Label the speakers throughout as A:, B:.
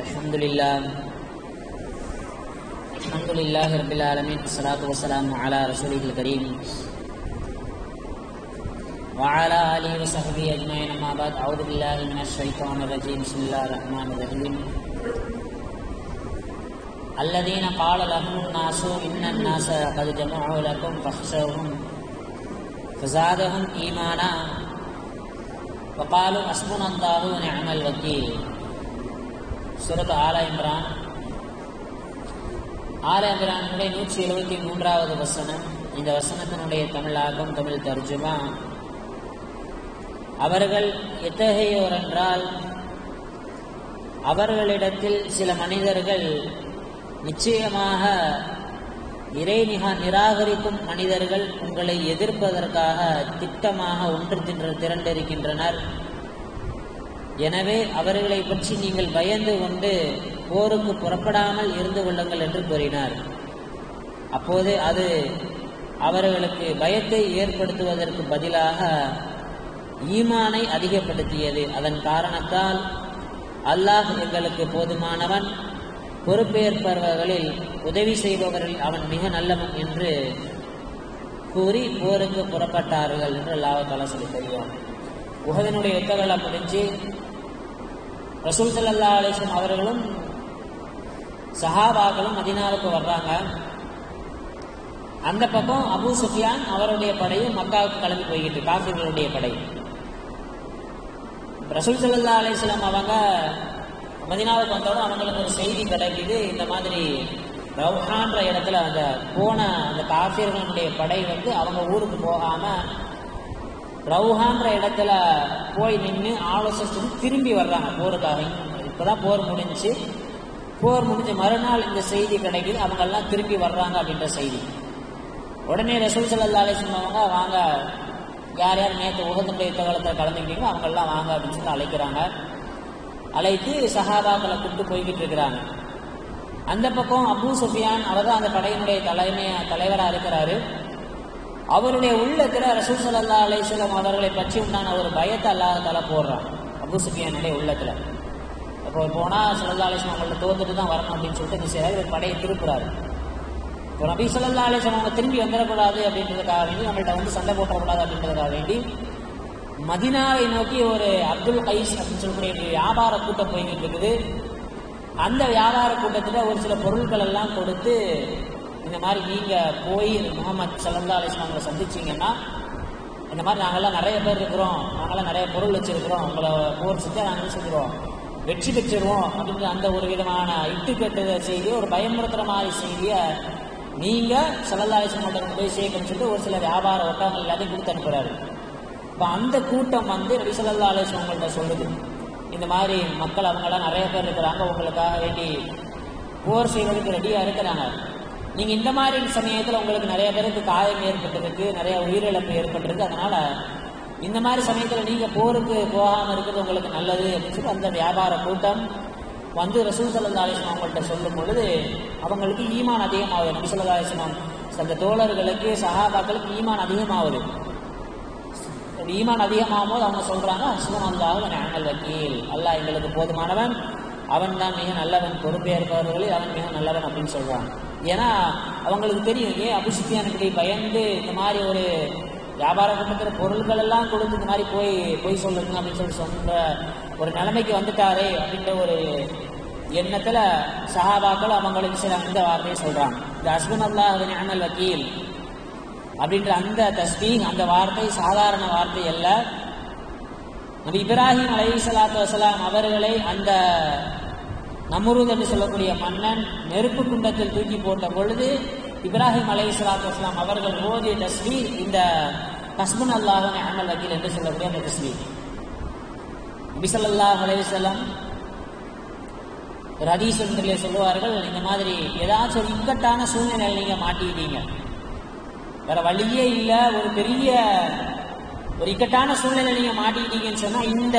A: الحمد لله الحمد لله رب العالمين والصلاة والسلام على رسوله الكريم وعلى آله وصحبه أجمعين أما بعد أعوذ بالله من الشيطان الرجيم بسم الله الرحمن الرحيم الذين قال لهم الناس إن الناس قد جمعوا لكم فاخشوهم فزادهم إيمانا وقالوا حسبنا الله ونعم الوكيل சுரத் ஆல இம்ரான். ஆல இம்ரானுடைய நூற்றி எழுபத்தி மூன்றாவது வசனம். இந்த வசனத்தினுடைய தமிழாக்கம் தமிழ் தர்ஜுமா. அவர்கள் எத்தகையோர் என்றால் அவர்களிடத்தில் சில மனிதர்கள் நிச்சயமாக இறைநிகா நிராகரிக்கும் மனிதர்கள் உங்களை எதிர்ப்பதற்காக திட்டமாக ஒன்று தின்று திரண்டிருக்கின்றனர். எனவே அவர்களை பற்றி நீங்கள் பயந்து கொண்டு போருக்கு புறப்படாமல் இருந்து கொள்ளுங்கள் என்று கூறினார். அப்போது அது அவர்களுக்கு பயத்தை ஏற்படுத்துவதற்கு பதிலாக ஈமானை அதிகப்படுத்தியது. அதன் காரணத்தால் அல்லாஹ் எங்களுக்கு போதுமானவன் பொறுப்பேற்பவர்களில் உதவி செய்பவர்கள் அவன் மிக நல்லவன் என்று கூறி போருக்கு புறப்பட்டார்கள் என்று அல்லாஹால சொல்லி தெரியும் உகதனுடைய யுத்தகலம் முடிஞ்சு ரசூல் சல்லா அலிஸ்லம் அவர்களும் சஹாபாக்களும் மதினாவுக்கு வர்றாங்க. அந்த பக்கம் அபு சுஃபியான் அவருடைய படையும் மக்காவுக்கு கிளம்பி போய்கிட்டு காஃபிர்களுடைய படை. ரசூல் சல்லா அலிஸ்லாம் அவங்க மதினாவுக்கு வந்தோட அவங்களுக்கு ஒரு செய்தி கிடைக்குது. இந்த மாதிரி ரவுஹான்ற இடத்துல அந்த போன அந்த காஃபிர்களுடைய படை வந்து அவங்க ஊருக்கு போகாம ரவுஹான்ற இடத்துல போய் நின்று ஆலோசனை திரும்பி வர்றாங்க போருக்காக. இப்போதான் போர் முடிஞ்சு. போர் முடிஞ்ச மறுநாள் இந்த செய்தி கிடைக்குது. அவங்கெல்லாம் திரும்பி வர்றாங்க அப்படின்ற செய்தி. உடனே ரசூல் சல்லாலே சொன்னவங்க வாங்க யார் யார் நேற்று உகதனுடைய யுத்தகாலத்தில் கலந்துக்கிட்டீங்களோ அவங்கெல்லாம் வாங்க அப்படின்னு சொல்லி அழைக்கிறாங்க. அழைத்து சஹாபாக்களை கூப்பிட்டு போய்கிட்டு இருக்கிறாங்க. அந்த பக்கம் அபு சுஃபியான் அவர் தான் அந்த படையினுடைய தலைமை தலைவராக இருக்கிறாரு. அவருடைய உள்ளத்துல ரசூல் சல்லா அலிஸ்லாம் அவர்களை பற்றி உண்டான ஒரு பயத்தை அல்லாஹால போடுறான். அபு சுஃபியானுடைய உள்ளத்துல. இப்போ போனா சல்லா அலிஸ்லாம் அவங்கள்ட்ட தோத்துட்டு தான் வரணும் அப்படின்னு சொல்லிட்டு இந்த சில ஒரு படையை திருப்புறாரு. இப்போ நபி சல்லா அலிஸ்லாம் அவங்க திரும்பி வந்துடக்கூடாது அப்படின்றதுக்காக வேண்டி நம்மள்ட்ட வந்து சண்டை போட்டக்கூடாது அப்படின்றதுக்காக வேண்டி மதினாவை நோக்கி ஒரு அப்துல் கைஸ் அப்படின்னு சொல்லக்கூடிய வியாபார கூட்டம் போய்கிட்டு இருக்குது. அந்த வியாபார கூட்டத்தில் ஒரு சில பொருட்கள் எல்லாம் கொடுத்து இந்த மாதிரி நீங்கள் போய் முகமது சல்லா அலிஸ்லாமங்களை சந்திச்சிங்கன்னா இந்த மாதிரி நாங்கள்லாம் நிறைய பேர் இருக்கிறோம். நாங்களாம் நிறைய பொருள் வச்சுருக்கிறோம். உங்களை போர் செஞ்சால் நாங்கள் செஞ்சுருவோம் வெற்றி பெற்றுருவோம் அப்படின்ற அந்த ஒரு விதமான இட்டுக்கட்டு செய்தியை ஒரு பயமுறுத்துகிற மாதிரி செய்தியை நீங்கள் சல்லா அலிஸ்லாம் போய் சேர்க்கணும்னு சொல்லிட்டு ஒரு சில வியாபார ஒட்டங்கள் எல்லாத்தையும் கொடுத்து அனுப்புகிறாரு இப்போ அந்த கூட்டம் வந்து நபி சல்லா அலிஸ்லாம் சொல்லுது. இந்த மாதிரி மக்கள் அவங்களாம் நிறைய பேர் இருக்கிறாங்க. உங்களுக்காக வேண்டி போர் செய்வதற்கு ரெடியாக இருக்கிறாங்க. நீங்கள் இந்த மாதிரி சமயத்தில் உங்களுக்கு நிறைய பேருக்கு காயம் ஏற்பட்டிருக்கு நிறைய உயிரிழப்பு ஏற்பட்டிருக்கு. அதனால் இந்த மாதிரி சமயத்தில் நீங்கள் போருக்கு போகாமல் இருக்கிறது உங்களுக்கு நல்லது அப்படின்னு சொல்லி அந்த வியாபார கூட்டம் வந்து ரசூல் சல்லா அலிஸ்லாம் அவங்கள்ட்ட சொல்லும் பொழுது அவங்களுக்கு ஈமான் அதிகமாகுது. நபி சொல்லா அலிஸ்லாம் அந்த தோழர்களுக்கு சகாபாக்களுக்கு ஈமான் அதிகமாகுது. ஈமான் அதிகமாகும் போது அவங்க சொல்றாங்க அஸ்லம் அல்லாஹ் நாங்கள் வக்கீல். அல்லாஹ் எங்களுக்கு போதுமானவன். அவன் தான் மிக நல்லவன் பொறுப்பேற்பவர்களில் அவன் மிக நல்லவன் அப்படின்னு சொல்றாங்க. ஏன்னா அவங்களுக்கு தெரியும் ஏன் அபிஷித்தியானுக்கு பயந்து இந்த மாதிரி ஒரு வியாபார கூட்டத்தில் பொருள்கள் எல்லாம் கொடுத்து இந்த மாதிரி போய் பொய் சொல்லுங்க அப்படின்னு சொல்லி சொல்ற ஒரு நிலைமைக்கு வந்துட்டாரே அப்படின்ற ஒரு எண்ணத்துல சஹாபாக்கள் அவங்களுக்கு சில அந்த வார்த்தையை சொல்றாங்க. இந்த அஸ்மன் அல்லாஹ் ஞானல் வக்கீல் அப்படின்ற அந்த தஸ்பீக் அந்த வார்த்தை சாதாரண வார்த்தை அல்ல. நபி இப்ராஹிம் அலை சலாத்து வசலாம் அவர்களை அந்த நமுருத் என்று சொல்லக்கூடிய மன்னன் நெருப்பு குண்டத்தில் தூக்கி போட்ட பொழுது இப்ராஹிம் அலை இஸ்லாத்து இஸ்லாம் அவர்கள் ஓதிய தஸ்மி இந்த கஸ்மன் அல்லாஹன் அமல் வக்கீல் என்று சொல்லக்கூடிய அந்த தஸ்மி நபிசல்லாஹ் அலைவசல்லாம் ரதீஸ் சொல்லுவார்கள் இந்த மாதிரி ஏதாச்சும் ஒரு இக்கட்டான சூழ்நிலையில் நீங்கள் மாட்டிக்கிட்டீங்க. வேற வழியே இல்லை ஒரு பெரிய ஒரு இக்கட்டான சூழ்நிலை நீங்கள் மாட்டிக்கிட்டீங்கன்னு சொன்னால் இந்த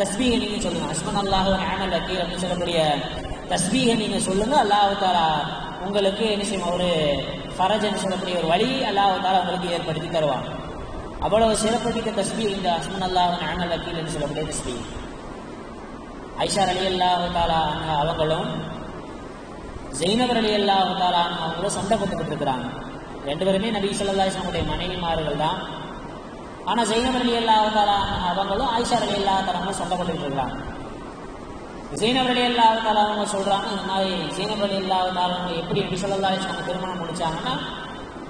A: தஸ்பீகை நீங்க சொல்லுங்க. அஸ்மன் அல்லாஹ் ஆமல் வக்கீல் அப்படின்னு சொல்லக்கூடிய தஸ்பீகை நீங்கள் சொல்லுங்க. அல்லாஹு தாலா உங்களுக்கு என்ன செய்யும் ஒரு ஃபரஜ்னு சொல்லக்கூடிய ஒரு வழி அல்லாஹு தாலா உங்களுக்கு ஏற்படுத்தி தருவாங்க அவ்வளவு சிறப்புமிக்க தஸ்பீ இந்த அஸ்மன் அல்லாஹ் ஆமல் வக்கீல் சொல்லக்கூடிய தஸ்பீ ஐஷா அலி அல்லாஹு தாலா அவங்களும் ஜெயினவர் அலி அல்லாஹு தாலா அவங்களும் சண்டை போட்டுக்கிட்டு இருக்கிறாங்க. ரெண்டு பேருமே நபி ஸல்லல்லாஹு அலைஹி மனைவிமார்கள் தான் ஆனால் ஜெயினவர் அலி அல்லாஹு அவங்களும் ஆயிஷா அலி அல்லாஹு தாலாவும் சண்டை போட்டுக்கிட்டு இருக்கிறாங்க ஜெயினப் அலி அல்லாஹு அவங்க சொல்றாங்க இந்த மாதிரி ஜெயினப் அலி அல்லாஹு எப்படி அவங்க எப்படி சொல்லலாம் திருமணம் முடிச்சாங்கன்னா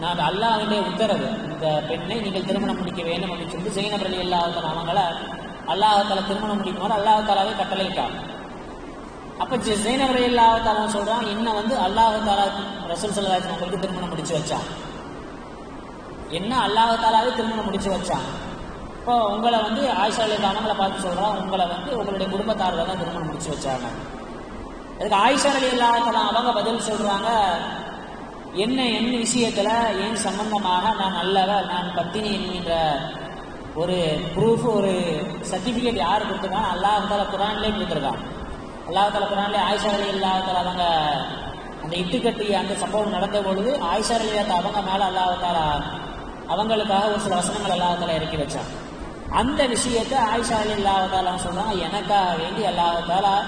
A: நான் அல்லாஹ்வுடைய உத்தரவு இந்த பெண்ணை நீங்கள் திருமணம் முடிக்க வேண்டும் அப்படின்னு சொல்லிட்டு ஜெயினப் அலி அல்லாஹு அவங்கள அல்லாஹ் திருமணம் முடிக்குமாறு அல்லாஹாலாவே கட்டளையிட்டாங்க. அப்ப ஜெ- ஜெயினப் அலி அல்லாஹு சொல்றாங்க வந்து அல்லாஹாலா ரசூல் ஸல்லல்லாஹு உங்களுக்கு திருமணம் முடிச்சு வச்சான் என்ன அல்லாஹாலாவே திருமணம் முடிச்சு வச்சான் இப்போ உங்களை வந்து ஆயிஷா அலி அவங்கள பார்த்து சொல்றான் உங்களை வந்து உங்களுடைய குடும்பத்தாரில் தான் திருமணம் முடிச்சு வச்சாங்க. அதுக்கு ஆயிஷா அலி அவங்க பதில் சொல்றாங்க என்ன என் விஷயத்துல என் சம்பந்தமாக நான் நல்லவ நான் பத்தினி என்கின்ற ஒரு ப்ரூஃப் ஒரு சர்டிபிகேட் யார் கொடுத்துருக்காங்க? அல்லாஹ் தால குரான்லேயே கொடுத்துருக்கான் அல்லாஹ் தால குரான்லேயே ஆயிஷா அலி அல்லாஹ் அவங்க அந்த இட்டுக்கட்டி அந்த சம்பவம் நடந்த பொழுது ஆயிஷா அலி அவங்க மேலே அல்லாஹ் தாலா அவங்களுக்காக ஒரு சில வசனங்கள் அல்லாஹ் இறக்கி வச்சான் அந்த விஷயத்தை ஆயிஷா அலி அல்லாஹாலாம் சொல்றான் எனக்காக வேண்டி அல்லாஹதாலாக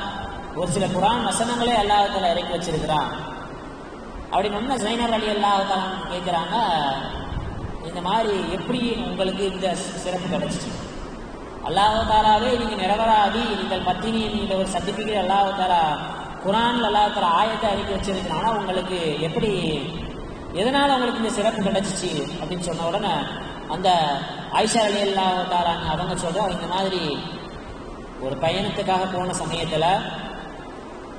A: ஒரு சில குரான் வசனங்களே அல்லாஹ் இறக்கி வச்சிருக்கிறான். அப்படி முன்ன ஜைனர் அலி அல்லாஹ் தாலா கேட்குறாங்க இந்த மாதிரி எப்படி உங்களுக்கு இந்த சிறப்பு கிடைச்சிச்சு? அல்லாஹாலாவே நீங்கள் நீங்க நீங்கள் பத்தினி நீங்கள் ஒரு சர்டிஃபிகேட் அல்லாஹாலா குரான் குரான்ல ஆயத்தை அனுப்பி வச்சிருக்கிறான்? உங்களுக்கு எப்படி எதனால் அவங்களுக்கு இந்த சிறப்பு கிடைச்சிச்சு அப்படின்னு சொன்ன உடனே அந்த ஐஷா அலி அல்லாஹ் அவங்க சொல்கிறோம் இந்த மாதிரி ஒரு பயணத்துக்காக போன சமயத்தில்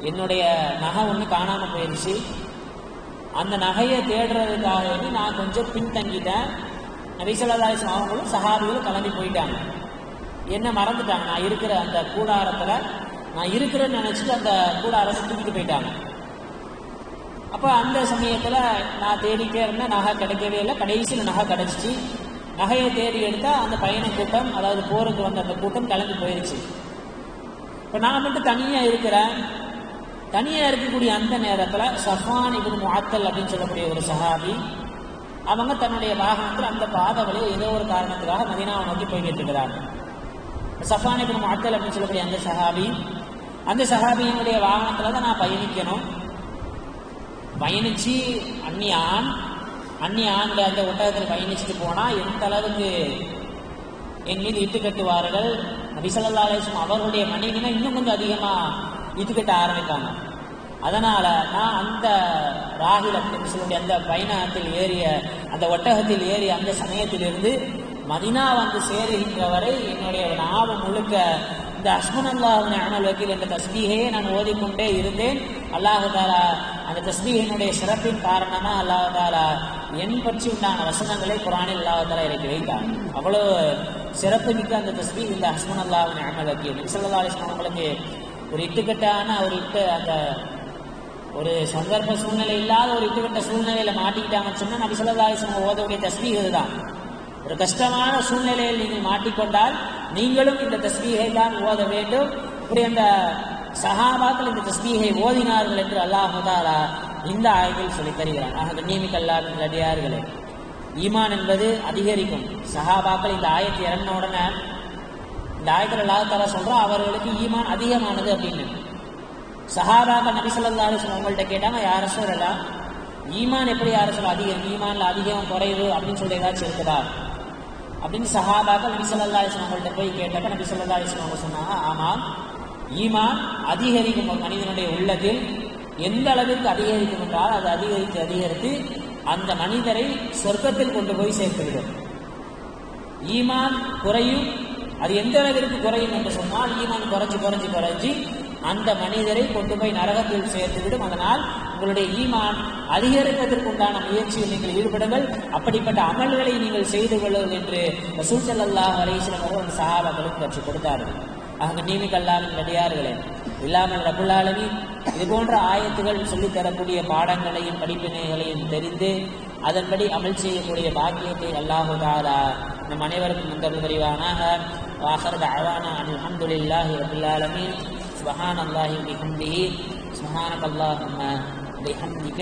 A: என்னுடைய நகை ஒன்று காணாமல் போயிடுச்சு அந்த நகையை தேடுறதுக்காக வேண்டி நான் கொஞ்சம் பின்தங்கிட்டேன். நபிசல்லாஸ்லாம் அவங்களும் சஹாபிகளும் கிளம்பி போயிட்டாங்க. என்ன மறந்துட்டாங்க? நான் இருக்கிற அந்த கூடாரத்தில் நான் இருக்கிறேன்னு நினச்சிட்டு அந்த கூடாரத்தை தூக்கிட்டு போயிட்டாங்க. அப்ப அந்த சமயத்துல நான் தேடிட்டே இருந்தேன். நகை கிடைக்கவே இல்லை. கடைசியில் நகை கிடைச்சிச்சு. நகையை தேடி எடுத்தா அந்த பயண கூட்டம் அதாவது போருக்கு வந்த அந்த கூட்டம் கிளம்பி போயிருச்சு. இப்ப நான் மட்டும் தனியா இருக்கிறேன். தனியா இருக்கக்கூடிய அந்த நேரத்துல சஃபான் இப்னு முஅத்தல் அப்படின்னு சொல்லக்கூடிய ஒரு சஹாபி அவங்க தன்னுடைய வாகனத்தில் அந்த பாதை வழியை ஏதோ ஒரு காரணத்துக்காக மதினாவை நோக்கி போய்கிட்டு இருக்கிறாங்க. சஃபான் இப்னு முஅத்தல் அப்படின்னு சொல்லக்கூடிய அந்த சஹாபி அந்த சஹாபியினுடைய வாகனத்துல தான் நான் பயணிக்கணும். பயணிச்சு அந்நியான் ஆண் அந்த ஒட்டகத்தில் பயணிச்சுட்டு போனா எந்த அளவுக்கு என் மீது இட்டு கட்டுவார்கள்? நபிசல்லா அலிஸ்லாம் அவர்களுடைய மனைவினா இன்னும் கொஞ்சம் அதிகமா இட்டு கட்ட ஆரம்பித்தாங்க அதனால நான் அந்த ராகுல் அப்படின்னு அந்த பயணத்தில் ஏறிய அந்த ஒட்டகத்தில் ஏறிய அந்த சமயத்திலிருந்து மதினா வந்து சேருகின்ற வரை என்னுடைய நாவம் முழுக்க இந்த அஸ்மன் அல்லாஹ் அமல் வக்கீல் என்ற தஸ்பீகையே நான் ஓதிக்கொண்டே இருந்தேன். அல்லாஹு தாலா அந்த தஸ்பீகினுடைய சிறப்பின் காரணமா அல்லாஹு தாலா என் பற்றி உண்டான வசனங்களை குரானில் அல்லாஹு தாலா இறக்கி வைத்தார். அவ்வளவு சிறப்பு மிக்க அந்த தஸ்பீ இந்த ஹஸ்மன் அல்லாஹ் அமல் வக்கீல் நபிசல்லா அலிஸ்லாம் அவங்களுக்கு ஒரு இட்டுக்கட்டான ஒரு இட்டு அந்த ஒரு சந்தர்ப்ப சூழ்நிலை இல்லாத ஒரு இட்டுக்கட்ட சூழ்நிலையில மாட்டிக்கிட்டாங்கன்னு சொன்னா நபி சொல்லா அலிஸ்லாம் ஓதக்கூடிய தஸ்பீ இதுதான். ஒரு கஷ்டமான சூழ்நிலையில் நீங்கள் மாட்டிக்கொண்டால் நீங்களும் இந்த தஸ்பீகை தான் ஓத வேண்டும். இப்படி அந்த சஹாபாக்கள் இந்த தஸ்பீகை ஓதினார்கள் என்று அல்லாஹு இந்த ஆய்வில் சொல்லி தருகிறார் ஆக கண்ணியமிக்கல்லாவின் அடியார்களே ஈமான் என்பது அதிகரிக்கும். சஹாபாக்கள் இந்த ஆயத்தை இறங்கின உடனே இந்த ஆயத்தில் அல்லாஹ் தாலா சொல்றோம் அவர்களுக்கு ஈமான் அதிகமானது அப்படின்னு. சஹாபாக்கள் நபி ஸல்லல்லாஹு அவங்கள்ட்ட கேட்டாங்க யார சொல்லலாம் ஈமான் எப்படி யார சொல்ல அதிகம் ஈமான்ல அதிகம் குறைவு அப்படின்னு சொல்லி ஏதாச்சும் இருக்குதா? அப்படின்னு சஹாபாக்கள் நபி ஸல்லல்லாஹு அவங்கள்ட்ட போய் கேட்டப்ப நபி ஸல்லல்லாஹு அவங்க சொன்னாங்க ஆமாம் ஈமான் அதிகரிக்கும் மனிதனுடைய உள்ளத்தில் எந்த அளவிற்கு அதிகரிக்கும் என்றால் அது அதிகரித்து அதிகரித்து அந்த மனிதரை சொர்க்கத்தில் கொண்டு போய் சேர்த்துவிடும். ஈமான் குறையும் அது எந்த அளவிற்கு குறையும் என்று சொன்னால் ஈமான் குறைஞ்சு குறைஞ்சு குறைஞ்சி அந்த மனிதரை கொண்டு போய் நரகத்தில் சேர்த்துவிடும். அதனால் உங்களுடைய ஈமான் அதிகரிப்பதற்குண்டான முயற்சியில் நீங்கள் ஈடுபடுங்கள். அப்படிப்பட்ட அமல்களை நீங்கள் செய்து கொள்ளும் என்று சூழ்ச்சல் அல்லாஹ் அலேஸ்வரம் அவர்கள் சகாபாக்களுக்கு கற்றுக் கொடுத்தார்கள் ஆக நியமிக்கல்லாமல் நடிகார்களே இல்லாமல் ரபுல்லாலமி இது போன்ற ஆயத்துகள் சொல்லித்தரக்கூடிய பாடங்களையும் படிப்பினைகளையும் தெரிந்து அதன்படி அமல் செய்யக்கூடிய பாக்கியத்தை அல்லாஹு தாரா நம் அனைவருக்கும் முந்தல் புரிவானாக. வாசர் தாவானா அல்ஹம்துலில்லாஹி ரபுல்லாலமி சுபஹான் அல்லாஹி பிஹம்திஹி. சுபஹானக் அல்லாஹும்ம பிஹம்திக.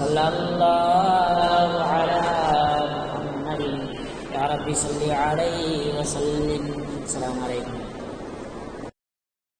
A: صلى الله على محمد. يا رب صل عليه وسلم. السلام عليكم.